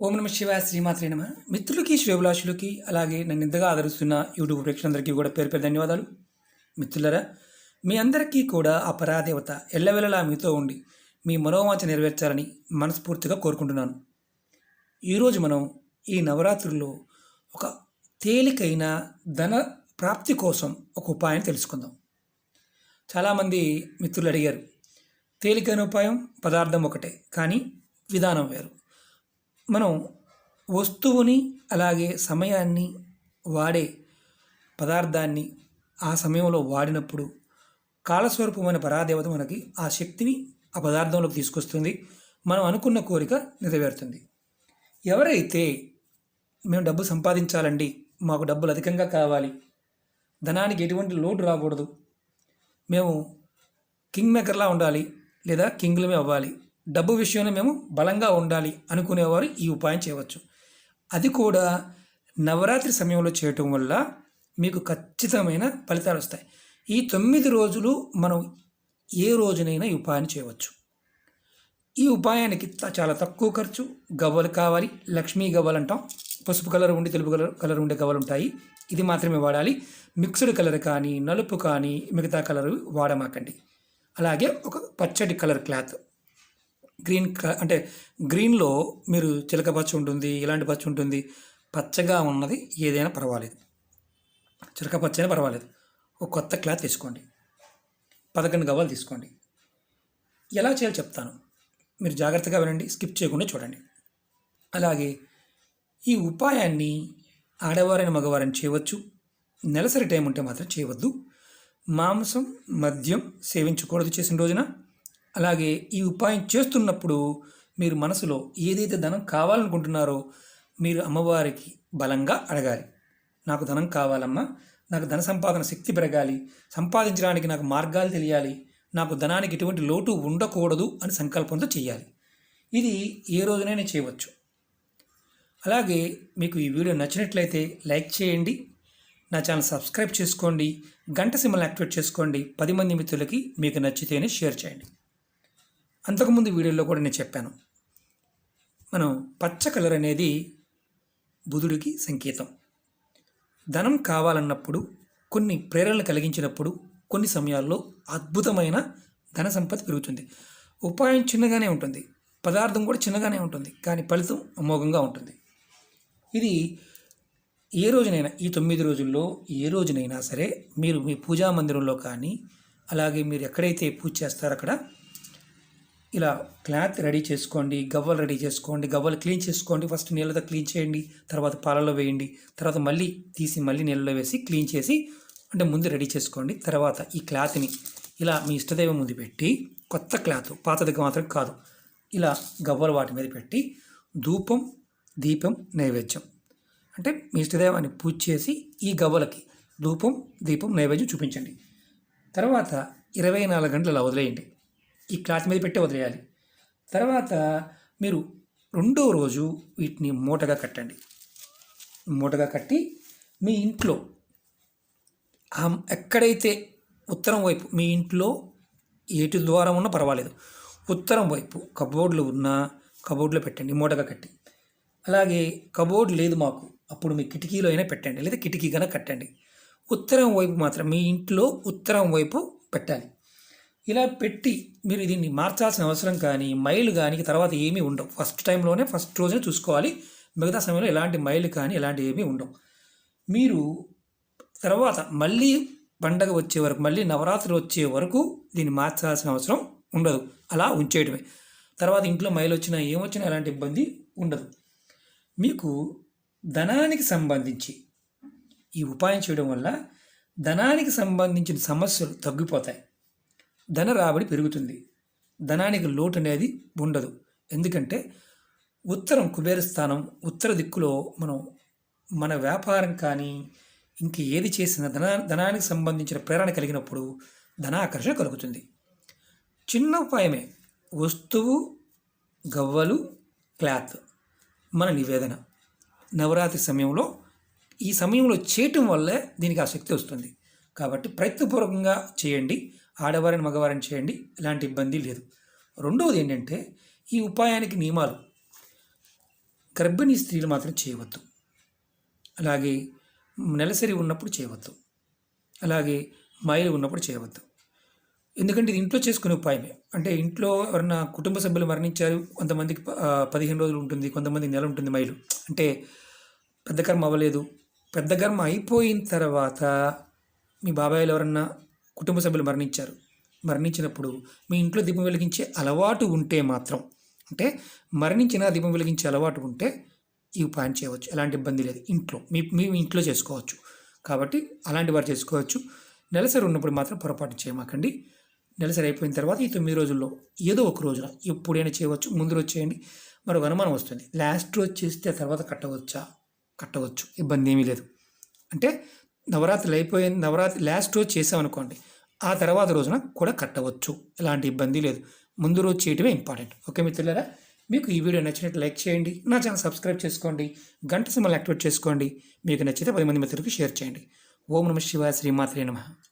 ఓం నమ శివాయ శ్రీమాత్రే నమ. మిత్రులకి శ్రేభిలాషులకి అలాగే నన్ను ఇంతగా ఆదరిస్తున్న యూట్యూబ్ ప్రేక్షకులందరికీ కూడా పేరు పేరు ధన్యవాదాలు. మిత్రులరా మీ అందరికీ కూడా ఆ పరాదేవత ఎల్లవెల్లలా మీతో ఉండి మీ మనోవాంఛ నెరవేర్చాలని మనస్ఫూర్తిగా కోరుకుంటున్నాను. ఈరోజు మనం ఈ నవరాత్రుల్లో ఒక తేలికైన ధన ప్రాప్తి కోసం ఒక ఉపాయం తెలుసుకుందాం. చాలామంది మిత్రులు అడిగారు తేలికైన ఉపాయం పదార్థం ఒకటే కానీ విధానం వేరు. మనం వస్తువుని అలాగే సమయాన్ని వాడే పదార్థాన్ని ఆ సమయంలో వాడినప్పుడు కాలస్వరూపమైన పరాదేవత మనకి ఆ శక్తిని ఆ పదార్థంలోకి తీసుకొస్తుంది. మనం అనుకున్న కోరిక నెరవేరుతుంది. ఎవరైతే మేము డబ్బు సంపాదించాలండి మాకు డబ్బులు అధికంగా కావాలి ధనానికి ఎటువంటి లోటు రాకూడదు మేము కింగ్ మేకర్లా ఉండాలి లేదా కింగ్లమే అవ్వాలి డబ్బు విషయంలో మేము బలంగా ఉండాలి అనుకునేవారు ఈ ఉపాయం చేయవచ్చు. అది కూడా నవరాత్రి సమయంలో చేయటం వల్ల మీకు ఖచ్చితమైన ఫలితాలు వస్తాయి. ఈ తొమ్మిది రోజులు మనం ఏ రోజునైనా ఈ ఉపాయాన్ని చేయవచ్చు. ఈ ఉపాయానికి చాలా తక్కువ ఖర్చు గవ్వలు కావాలి లక్ష్మీ గవ్వలు అంటాం. పసుపు కలర్ ఉండి తెలుపు కలర్ కలర్ ఉండే గవ్వలు ఉంటాయి. ఇది మాత్రమే వాడాలి. మిక్స్డ్ కలర్ కానీ నలుపు కానీ మిగతా కలర్ వాడమాకండి. అలాగే ఒక పచ్చటి కలర్ క్లాత్ గ్రీన్ క- అంటే గ్రీన్లో మీరు చిలక పచ్చి ఉంటుంది ఇలాంటి పచ్చి ఉంటుంది పచ్చగా ఉన్నది ఏదైనా పర్వాలేదు. చిలక పచ్చ అయినా పర్వాలేదు. ఒక కొత్త క్లాత్ తీసుకోండి. పదకొండు గవ్వలు తీసుకోండి. ఎలా చేయాలో చెప్తాను. మీరు జాగ్రత్తగా వినండి స్కిప్ చేయకుండా చూడండి. అలాగే ఈ ఉపాయాన్ని ఆడవారైన మగవారని చేయవచ్చు. నెలసరి టైం ఉంటే మాత్రం చేయవద్దు. మాంసం మద్యం సేవించకూడదు చేసిన రోజున. అలాగే ఈ ఉపాయం చేస్తున్నప్పుడు మీరు మనసులో ఏదైతే ధనం కావాలనుకుంటున్నారో మీరు అమ్మవారికి బలంగా అడగాలి. నాకు ధనం కావాలమ్మా నాకు ధన సంపాదన శక్తి పెరగాలి సంపాదించడానికి నాకు మార్గాలు తెలియాలి నాకు ధనానికి ఎటువంటి లోటు ఉండకూడదు అని సంకల్పంతో చేయాలి ఇది ఏ రోజునైనా చేయవచ్చు. అలాగే మీకు ఈ వీడియో నచ్చినట్లయితే లైక్ చేయండి నా ఛానల్ సబ్స్క్రైబ్ చేసుకోండి గంట సిమ్మల్ని యాక్టివేట్ చేసుకోండి పది మంది మిత్రులకి మీకు నచ్చితేనే షేర్ చేయండి. అంతకుముందు వీడియోలో కూడా నేను చెప్పాను. మనం పచ్చ కలర్ అనేది బుధుడికి సంకేతం. ధనం కావాలన్నప్పుడు కొన్ని ప్రేరణలు కలిగించినప్పుడు కొన్ని సమయాల్లో అద్భుతమైన ధన సంపద పెరుగుతుంది. ఉపాయం చిన్నగానే ఉంటుంది. పదార్థం కూడా చిన్నగానే ఉంటుంది. కానీ ఫలితం అమోఘంగా ఉంటుంది. ఇది ఏ రోజునైనా ఈ తొమ్మిది రోజుల్లో ఏ రోజునైనా సరే మీరు మీ పూజా మందిరంలో కానీ అలాగే మీరు ఎక్కడైతే పూజ చేస్తారో అక్కడ ఇలా క్లాత్ రెడీ చేసుకోండి గవ్వలు రెడీ చేసుకోండి గవ్వలు క్లీన్ చేసుకోండి ఫస్ట్ నీళ్ళతో క్లీన్ చేయండి తర్వాత పాలలో వేయండి తర్వాత మళ్ళీ తీసి మళ్ళీ నీళ్ళలో వేసి క్లీన్ చేసి అంటే ముందు రెడీ చేసుకోండి. తర్వాత ఈ క్లాత్ని ఇలా మీ ఇష్టదైవం ముందు పెట్టి కొత్త క్లాత్ పాతది మాత్రం కాదు ఇలా గవ్వలు వాటి మీద పెట్టి ధూపం దీపం నైవేద్యం. అంటే మీ ఇష్టదైవాన్ని పూజ చేసి ఈ గవ్వలకి ధూపం దీపం నైవేద్యం చూపించండి. తర్వాత ఇరవై నాలుగు గంటలు అలా వదిలేయండి. ఈ క్లాత్ మీద పెట్టి వదిలేయాలి. తర్వాత మీరు రెండో రోజు వీటిని మూటగా కట్టండి. మూటగా కట్టి మీ ఇంట్లో ఎక్కడైతే ఉత్తరం వైపు మీ ఇంట్లో ఏటి ద్వారం ఉన్నా పర్వాలేదు. ఉత్తరం వైపు కబోర్డులు ఉన్నా కబోర్డులో పెట్టండి మూటగా కట్టి. అలాగే కబోర్డ్ లేదు మాకు అప్పుడు మీ కిటికీలో అయినా పెట్టండి లేదా కిటికీ కన్నా కట్టండి. ఉత్తరం వైపు మాత్రం మీ ఇంట్లో ఉత్తరం వైపు పెట్టాలి. ఇలా పెట్టి మీరు దీన్ని మార్చాల్సిన అవసరం కానీ మైలు కానీ తర్వాత ఏమీ ఉండవు. ఫస్ట్ టైంలోనే ఫస్ట్ రోజునే చూసుకోవాలి. మిగతా సమయంలో ఎలాంటి మైలు కానీ ఎలాంటి ఏమీ ఉండవు. మీరు తర్వాత మళ్ళీ పండగ వచ్చే వరకు మళ్ళీ నవరాత్రి వచ్చే వరకు దీన్ని మార్చాల్సిన అవసరం ఉండదు. అలా ఉంచేయడమే తర్వాత ఇంట్లో మైలు వచ్చినా ఏమొచ్చినా ఎలాంటి ఇబ్బంది ఉండదు. మీకు ధనానికి సంబంధించి ఈ ఉపాయం చేయడం వల్ల ధనానికి సంబంధించిన సమస్యలు తగ్గిపోతాయి. ధన రాబడి పెరుగుతుంది. ధనానికి లోటు అనేది ఉండదు. ఎందుకంటే ఉత్తరం కుబేర స్థానం ఉత్తర దిక్కులో మనం మన వ్యాపారం కానీ ఇంక ఏది చేసినా ధన ధనానికి సంబంధించిన ప్రేరణ కలిగినప్పుడు ధనాకర్షణ కలుగుతుంది. చిన్న ఉపాయమే వస్తువు గవ్వలు క్లాత్. మన నివేదన. నవరాత్రి సమయంలో ఈ సమయంలో చేయటం వల్లే దీనికి ఆ శక్తి వస్తుంది. కాబట్టి ప్రయత్నపూర్వకంగా చేయండి. ఆడవారిని మగవారిని చేయండి ఎలాంటి ఇబ్బంది లేదు. రెండవది ఏంటంటే ఈ ఉపాయానికి నియమాలు. గర్భిణీ స్త్రీలు మాత్రం చేయవద్దు. అలాగే నెలసరి ఉన్నప్పుడు చేయవద్దు. అలాగే మైలు ఉన్నప్పుడు చేయవద్దు. ఎందుకంటే ఇది ఇంట్లో చేసుకునే ఉపాయమే. అంటే ఇంట్లో ఎవరన్నా కుటుంబ సభ్యులు మరణించారు కొంతమందికి పదిహేను రోజులు ఉంటుంది కొంతమంది నెల ఉంటుంది మైలు అంటే పెద్ద కర్మ అవ్వలేదు. పెద్ద కర్మ అయిపోయిన తర్వాత మీ బాబాయిలు ఎవరన్నా కుటుంబ సభ్యులు మరణించారు. మరణించినప్పుడు మీ ఇంట్లో దీపం వెలిగించే అలవాటు ఉంటే మాత్రం అంటే మరణించిన దీపం వెలిగించే అలవాటు ఉంటే ఈ ఉపాయం చేయవచ్చు. ఎలాంటి ఇబ్బంది లేదు. ఇంట్లో మీ మీ ఇంట్లో చేసుకోవచ్చు. కాబట్టి అలాంటి వారు చేసుకోవచ్చు. నెలసరి ఉన్నప్పుడు మాత్రం పొరపాటు చేయమాకండి. నెలసరి అయిపోయిన తర్వాత ఈ తొమ్మిది రోజుల్లో ఏదో ఒక రోజున ఎప్పుడైనా చేయవచ్చు. ముందు రోజు చేయండి. మరొక అనుమానం వస్తుంది. లాస్ట్ రోజు చేస్తే తర్వాత కట్టవచ్చా? కట్టవచ్చు. ఇబ్బంది ఏమీ లేదు. అంటే నవరాత్రులు అయిపోయిన నవరాత్రి లాస్ట్ రోజు చేసామనుకోండి ఆ తర్వాత రోజున కూడా కట్టవచ్చు. ఎలాంటి ఇబ్బంది లేదు. ముందు రోజు చేయటమే ఇంపార్టెంట్ ఓకే మిత్రులారా? మీకు ఈ వీడియో నచ్చినట్టు లైక్ చేయండి. నా ఛానల్ సబ్స్క్రైబ్ చేసుకోండి. గంట సింబల్ యాక్టివేట్ చేసుకోండి. మీకు నచ్చితే పది మంది మిత్రులకు షేర్ చేయండి. ఓం నమ శివాయ శ్రీమాత్రే నమః.